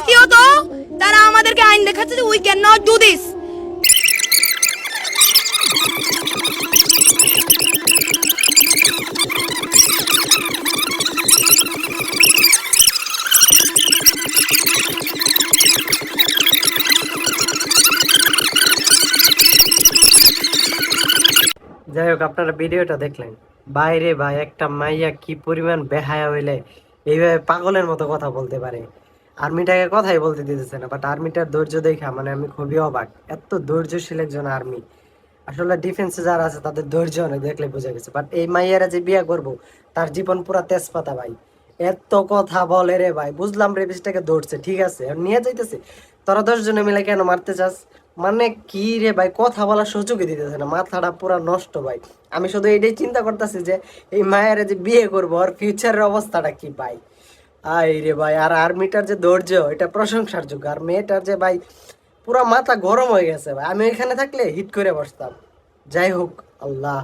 দ্বিতীয়ত, তারা আমাদেরকে আইন দেখাচ্ছে যে we can not do this যাই হোক, আপনারা ভিডিওটা দেখলেন। বাইরে ভাই, একটা মাইয়া কি পরিমাণ বেহায়া হইলে, এইভাবে পাগলের মতো কথা বলতে পারে। আর্মিটাকে কথাই বলতে দিতেছে না বাট আর্মিটার ধৈর্য দেখা মানে আমি খুবই অবাক। এত ধৈর্যশীল একজন আর্মি। আসলে ডিফেন্সে যারা আছে, তাদের ধৈর্য অনেক দেখলে বোঝা গেছে। বাট এই মাইয়ারা যে বিয়ে করব, তার জীবন পুরা তেজপাতা ভাই। এত কথা বলে রে ভাই, বুঝলাম রেবিসটাকে ধরছে, ঠিক আছে? নিয়ে যাইতেছে। তোরা দশ জনে মিলে কেন মারতে চাস মানে কি রে ভাই, কথা বলার সুযোগই দিতেছে না, মাথাটা পুরা নষ্ট ভাই। আমি শুধু এটাই চিন্তা করতেছি যে, এই মায়ের যে বিয়ে করব আর ফিউচারের অবস্থাটা কি ভাই? আই রে ভাই, আর আর্মিটার যে ধৈর্য, এটা প্রশংসার যোগ্য আর মেয়েটার যে ভাই, পুরা মাথা গরম হয়ে গেছে ভাই। আমি এখানে থাকলে হিট করে বসতাম। যাই হোক, আল্লাহ।